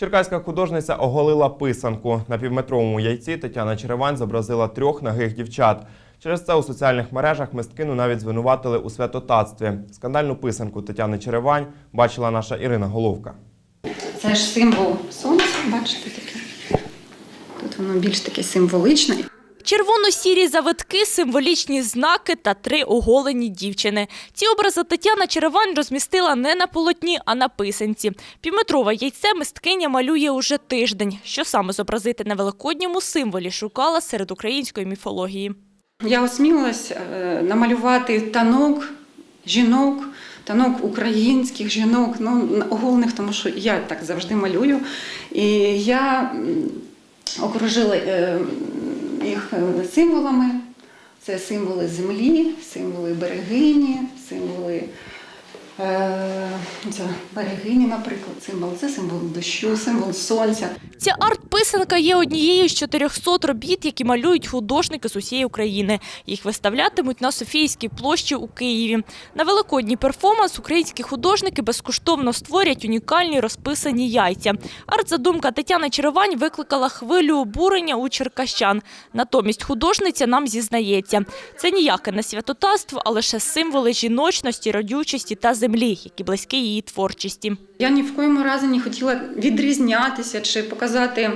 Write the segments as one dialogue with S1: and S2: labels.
S1: Черкаська художниця оголила писанку. На півметровому яйці Тетяна Черевань зобразила трьох нагих дівчат. Через це у соціальних мережах мисткину навіть звинуватили у святотатстві. Скандальну писанку Тетяни Черевань бачила наша Ірина Головка.
S2: Це ж символ сонця, бачите таке. Тут воно більш таке символичне.
S3: Червоно-сірі завитки, символічні знаки та три оголені дівчини. Ці образи Тетяна Черевань розмістила не на полотні, а на писанці. Півметрове яйце мисткиня малює уже тиждень. Що саме зобразити на великодньому символі шукала серед української міфології.
S2: Я осмілилась е, намалювати танок жінок, танок українських жінок, ну, оголених, тому що я так завжди малюю. І я окружила е, їх е, символами. Це символи землі, символи берегині, це берегині, наприклад, символ. Це символ дощу, символ сонця.
S3: Ця арт-писанка є однією з 400 робіт, які малюють художники з усієї України. Їх виставлятимуть на Софійській площі у Києві. На великодній перформанс українські художники безкоштовно створять унікальні розписані яйця. Арт-задумка Тетяни Черевань викликала хвилю обурення у черкащан. Натомість художниця нам зізнається. Це ніяке не святотатство, а лише символи жіночності, родючості та землі, які близькі її творчості.
S2: Я ні в коєму разі не хотіла відрізнятися чи показати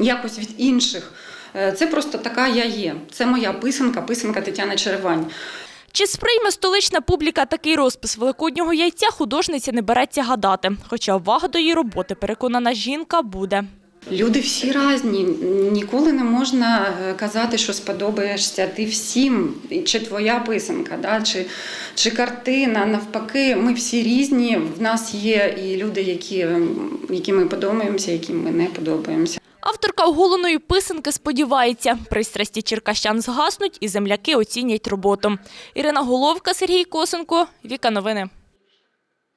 S2: якось від інших. Е, Це просто така я є. Це моя писанка, писанка Тетяни Черевань.
S3: Чи сприйме столична публіка такий розпис великоднього яйця, художниця не береться гадати. Хоча увага до її роботи, переконана жінка, буде.
S2: Люди всі різні. Ніколи не можна е, казати, що сподобаєшся ти всім, чи твоя писанка, да? чи, чи картина. Навпаки, ми всі різні. В нас є і люди, які, які ми подобаємося, яким ми не подобаємося.
S3: Авторка оголеної писанки сподівається, пристрасті черкащан згаснуть і земляки оцінять роботу. Ірина Головка, Сергій Косенко, Віка Новини.